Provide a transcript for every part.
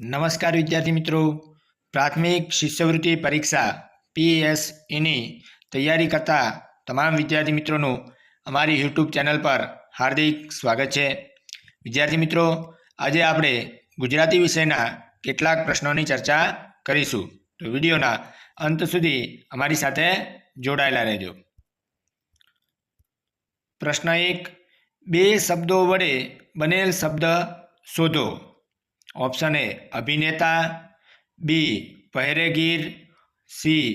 નમસ્કાર વિદ્યાર્થી મિત્રો. પ્રાથમિક શિષ્યવૃત્તિ પરીક્ષા પીએસઈની તૈયારી કરતા તમામ વિદ્યાર્થી મિત્રોનું અમારી યુટ્યુબ ચેનલ પર હાર્દિક સ્વાગત છે. વિદ્યાર્થી મિત્રો, આજે આપણે ગુજરાતી વિષયના કેટલાક પ્રશ્નોની ચર્ચા કરીશું. તો વિડીયોના અંત સુધી અમારી સાથે જોડાયેલા રહેજો. પ્રશ્ન એક, બે શબ્દો વડે બનેલ શબ્દ શોધો. ઓપ્શન એ અભિનેતા બી પહેરેગીર સી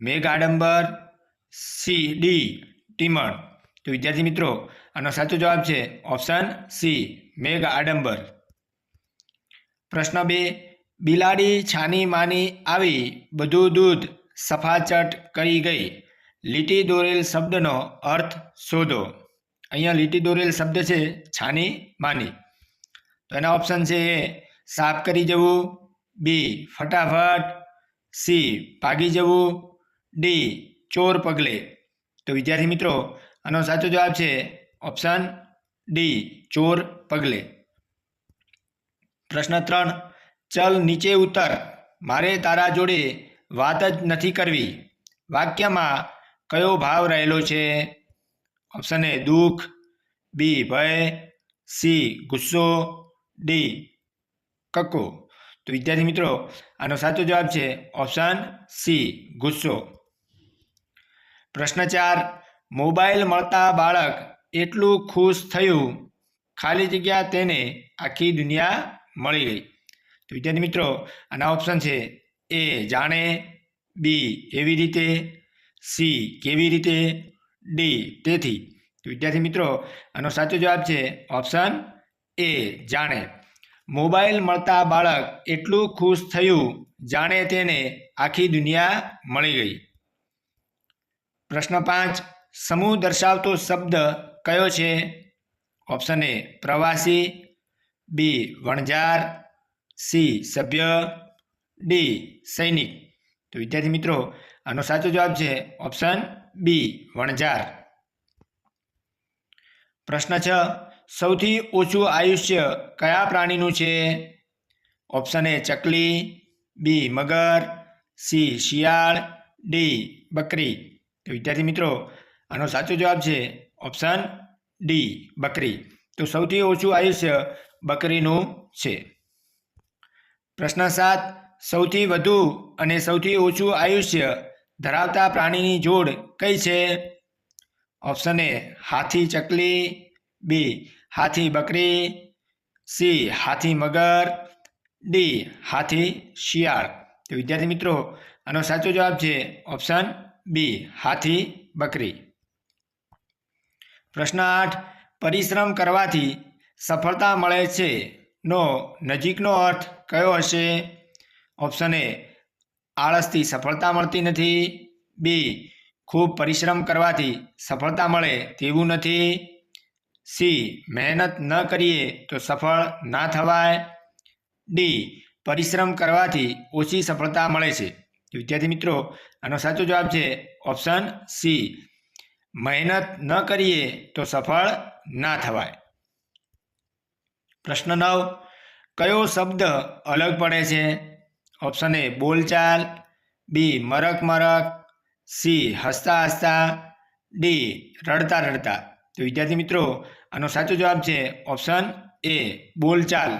મેઘાડંબર સી ડી ટીમણ તો વિદ્યાર્થી મિત્રો, આનો સાચો જવાબ છે ઓપ્શન સી મેઘ આડંબર પ્રશ્ન બે, બિલાડી છાની માની આવી બધું દૂધ સફાચટ કરી ગઈ. લીટી દોરેલ શબ્દનો અર્થ શોધો. અહીંયા લીટી દોરેલ શબ્દ છે છાની માની. તો એના ઓપ્શન છે એ સાફ કરી જવું. બી ફટાફટ. સી ભાગી જવું. ડી ચોર પગલે. તો વિદ્યાર્થી મિત્રો, આનો સાચો જવાબ છે ઓપ્શન ડી ચોર પગલે. પ્રશ્ન ત્રણ, ચલ નીચે ઉતર. મારે તારા જોડે વાત જ નથી કરવી. વાક્યમાં કયો ભાવ રહેલો છે? ઓપ્શન એ દુઃખ. બી ભય. સી ગુસ્સો. ડી કક્કો. તો વિદ્યાર્થી મિત્રો, આનો સાચો જવાબ છે ઓપ્શન સી, ગુસ્સો. પ્રશ્ન ચાર, મોબાઈલ મળતા બાળક એટલું ખુશ થયું, ખાલી જગ્યા તેને આખી દુનિયા મળી ગઈ. તો વિદ્યાર્થી મિત્રો, આના ઓપ્શન છે એ જાણે, બી એવી રીતે, સી કેવી રીતે, ડી તેથી. વિદ્યાર્થી મિત્રો, આનો સાચો જવાબ છે ઓપ્શન એ જાણે. મોબાઈલ મળતા બાળક એટલું ખુશ થયું, જાણે તેને આખી દુનિયા મળી ગઈ. પ્રશ્ન પાંચ, સમૂહ દર્શાવતો શબ્દ કયો છે? ઓપ્શન એ, પ્રવાસી, બી, વણઝાર, સી, સભ્ય, ડી, સૈનિક. તો વિદ્યાર્થી મિત્રો, આનો સાચો જવાબ છે ઓપ્શન બી, વણઝાર. પ્રશ્ન છ સૌથી ઓછું આયુષ્ય કયા પ્રાણીનું છે? ઓપ્શન એ ચકલી, બી મગર, સી શિયાળ, ડી બકરી. તો વિદ્યાર્થી મિત્રો, આનો સાચો જવાબ છે ઓપ્શન ડી બકરી. તો સૌથી ઓછું આયુષ્ય બકરીનું છે. પ્રશ્ન સાત, સૌથી વધુ અને સૌથી ઓછું આયુષ્ય ધરાવતા પ્રાણીની જોડ કઈ છે? ઓપ્શન એ હાથી, ચકલી, બી હાથી બકરી, સી, હાથી મગર, ડી, હાથી શિયાળ. તો વિદ્યાર્થી મિત્રો, આનો સાચો જવાબ છે ઓપ્શન બી, હાથી બકરી. પ્રશ્ન આઠ, પરિશ્રમ કરવાથી સફળતા મળે છે? નો, નજીકનો અર્થ કયો હશે? ઓપ્શન એ, આળસથી સફળતા મળતી નથી. બી, ખૂબ પરિશ્રમ કરવાથી સફળતા મળે તેવું નથી. સી, મહેનત ન કરીએ તો સફળ ના થવાય. ડી, પરિશ્રમ કરવાથી ઓછી સફળતા મળે છે. વિદ્યાર્થી મિત્રો, આનો સાચો જવાબ છે ઓપ્શન સી. મહેનત ન કરીએ તો સફળ ના થવાય. પ્રશ્ન નવ, કયો શબ્દ અલગ પડે છે? Option A, બોલચાલ. બી મરક મરક સી, હસતા હસતા. ડી, રડતા રડતા. તો વિદ્યાર્થી મિત્રો આનો સાચો જવાબ છે ઓપ્શન એ બોલચાલ.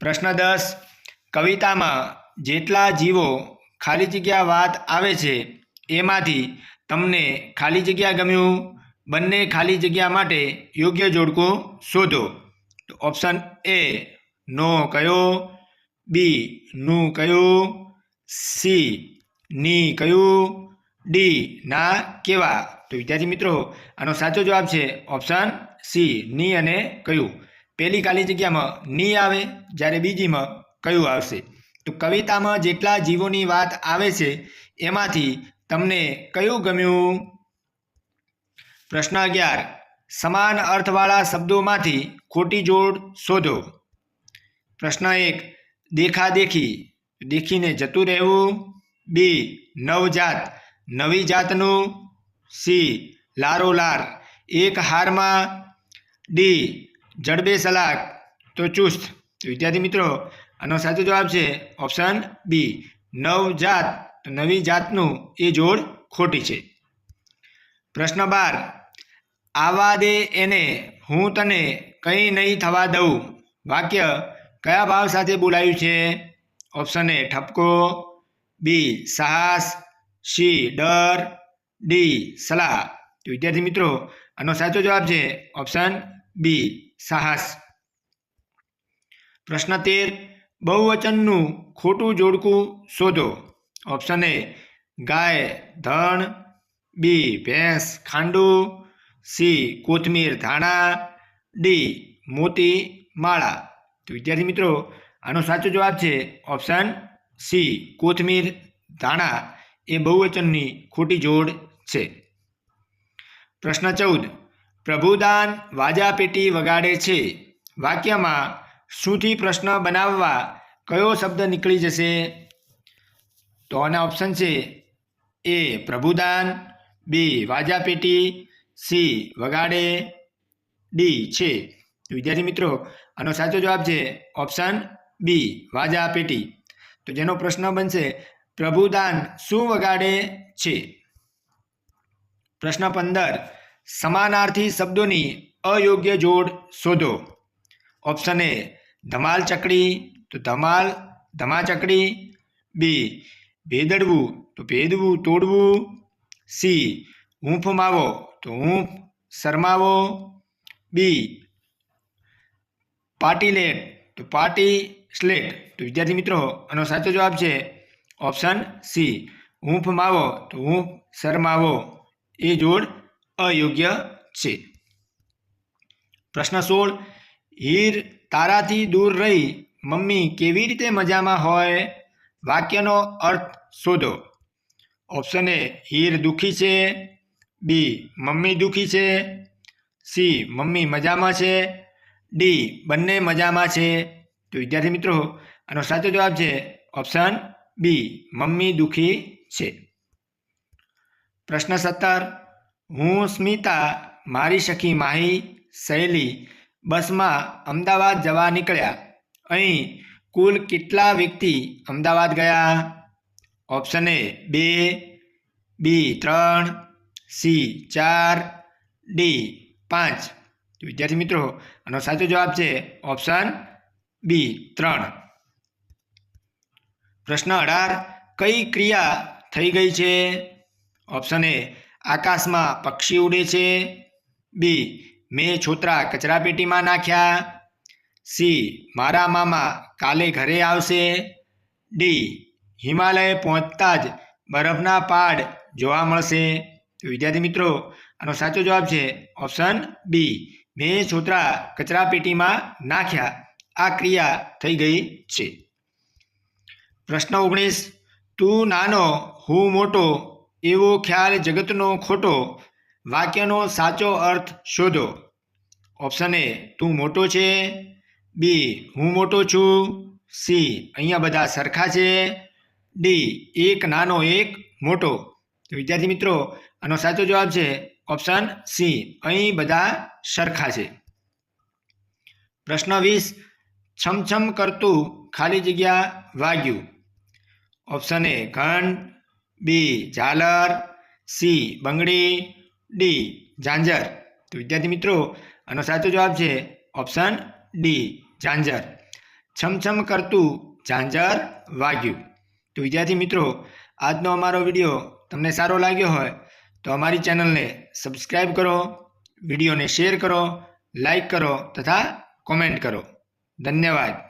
પ્રશ્ન દસ, કવિતામાં જેટલા જીવો ખાલી જગ્યા વાત આવે છે, એમાંથી તમને ખાલી જગ્યા ગમ્યું? બંને ખાલી જગ્યા માટે યોગ્ય જોડકો શોધો. તો ઓપ્શન એ નો કયો? બી નું કયું? સી ની કયું? ડી ના કેવા? તો વિદ્યાર્થી મિત્રો, આનો સાચો જવાબ છે ઓપ્શન સી ની અને કયું. પહેલી ખાલી જગ્યામાં ની આવે, જ્યારે બીજીમાં કયું આવશે. તો કવિતામાં જેટલા જીવોની વાત આવે છે, એમાંથી તમને કયું ગમ્યું? પ્રશ્ન અગિયાર. સમાન અર્થવાળા શબ્દોમાંથી ખોટી જોડ શોધો. પ્રશ્ન એક. દેખાદેખી. દેખીને જતું રહેવું. બી. નવજાત. નવી જાતનું સી, લારો લાર. એક હારમાં ડી, જડબે સલાક. તો ચુસ્ત. વિદ્યાર્થી મિત્રો, આનો સાચો જવાબ છે ઓપ્શન બી. નવજાત નવી જાતનું એ જોડ ખોટી છે. પ્રશ્ન બાર. આવા દે એને હું તને કંઈ નહીં થવા દઉં. વાક્ય કયા ભાવ સાથે બોલાયું છે? ઓપ્શન એ ઠપકો. બી સાહસ. સી, ડર, ડી, સલાહ. તો વિદ્યાર્થી મિત્રો, આનો સાચો જવાબ છે ઓપ્શન બી, સાહસ. પ્રશ્ન તેર, બહુવચનનું ખોટું જોડકું શોધો. ઓપ્શન એ, ગાય, ધણ, બી, ભેંસ, ખાંડું, સી, કોથમીર, ધાણા, ડી, મોતી, માળા. તો વિદ્યાર્થી મિત્રો, આનો સાચો જવાબ છે ઓપ્શન સી, કોથમીર, ધાણા. એ બહુવચનની ખોટી જોડ છે. પ્રશ્ન ચૌદ. પ્રભુદાન વાજા પેટી વગાડે છે. વાક્યમાં શુંથી પ્રશ્ન બનાવવા કયો શબ્દ નીકળી જશે? તો આના ઓપ્શન છે એ પ્રભુદાન, બી વાજા પેટી સી વગાડે, ડી છે. વિદ્યાર્થી મિત્રો, આનો સાચો જવાબ છે ઓપ્શન બી વાજા પેટી તો જેનો પ્રશ્ન બનશે પ્રભુદાન શું વગાડે છે? પ્રશ્ન પંદર. સમાનાર્થી શબ્દોની અયોગ્ય જોડ શોધો. ઓપ્શન એ, ધમાલ ચકડી, તો ધમાલ, ધમા ચકડી. બી, ભેદડવું, તો ભેદવું, તોડવું. સી હૂંફ માવો, તો હૂંફ શરમાવો. બી પાટીલેટ તો પાટી સ્લેટ. તો વિદ્યાર્થી મિત્રો, આનો સાચો જવાબ છે ઓપ્શન સી હૂંફ માવો તો હૂંફ શરમાવો. એ જોડ અયોગ્ય છે. પ્રશ્ન સોળ, હીર તારાથી દૂર રહી, મમ્મી કેવી રીતે મજામાં હોય? વાક્યનો અર્થ શોધો. ઓપ્શન એ હીર દુઃખી છે. બી મમ્મી દુઃખી છે. સી મમ્મી મજામાં છે. ડી બંને મજામાં છે. તો વિદ્યાર્થી મિત્રો, આનો સાચો જવાબ છે ઓપ્શન બી, મમ્મી દુઃખી છે. પ્રશ્ન સત્તર, હું સ્મિતા, મારી સખી માહી સહેલી બસમાં અમદાવાદ જવા નીકળ્યા. અહીં કુલ કેટલા વ્યક્તિ અમદાવાદ ગયા? ઓપ્શન એ બે, બી ત્રણ, સી ચાર, ડી પાંચ. વિદ્યાર્થી મિત્રો, આનો સાચો જવાબ છે ઓપ્શન બી ત્રણ. પ્રશ્ન અઢાર, કઈ ક્રિયા થઈ ગઈ છે? ઓપ્શન એ આકાશમાં પક્ષી ઉડે છે. બી મેં છોતરા કચરાપેટીમાં નાખ્યા. સી મારા મામા કાલે ઘરે આવશે. ડી હિમાલય પહોંચતા જ બરફના પાડ જોવા મળશે. વિદ્યાર્થી મિત્રો, આનો સાચો જવાબ છે ઓપ્શન બી મેં છોતરા કચરાપેટીમાં નાખ્યા. આ ક્રિયા થઈ ગઈ છે. પ્રશ્ન ઓગણીસ, તું નાનો, હું મોટો, એવો ખ્યાલ જગતનો ખોટો, વાક્યનો સાચો અર્થ શોધો. ઓપ્શન એ તું મોટો છે. બી હું મોટો છું. સી અહીંયા બધા સરખા છે. ડી એક નાનો, એક મોટો. તો વિદ્યાર્થી મિત્રો, આનો સાચો જવાબ છે ઓપ્શન સી અહીં બધા સરખા છે. પ્રશ્ન વીસ, છમછમ કરતું ખાલી જગ્યા વાગ્યું. ઓપ્શન એ ઘંટ બી ઝાલર સી બંગડી ડી ઝાંઝર તો વિદ્યાર્થી મિત્રો, આનો સાચો જવાબ છે ઓપ્શન ડી ઝાંઝર છમછમ કરતું ઝાંઝર વાગ્યું. તો વિદ્યાર્થી મિત્રો, આજનો અમારો વીડિયો તમને સારો લાગ્યો હોય તો અમારી ચેનલને સબસ્ક્રાઈબ કરો, વિડીયોને શેર કરો લાઈક કરો તથા કોમેન્ટ કરો. ધન્યવાદ.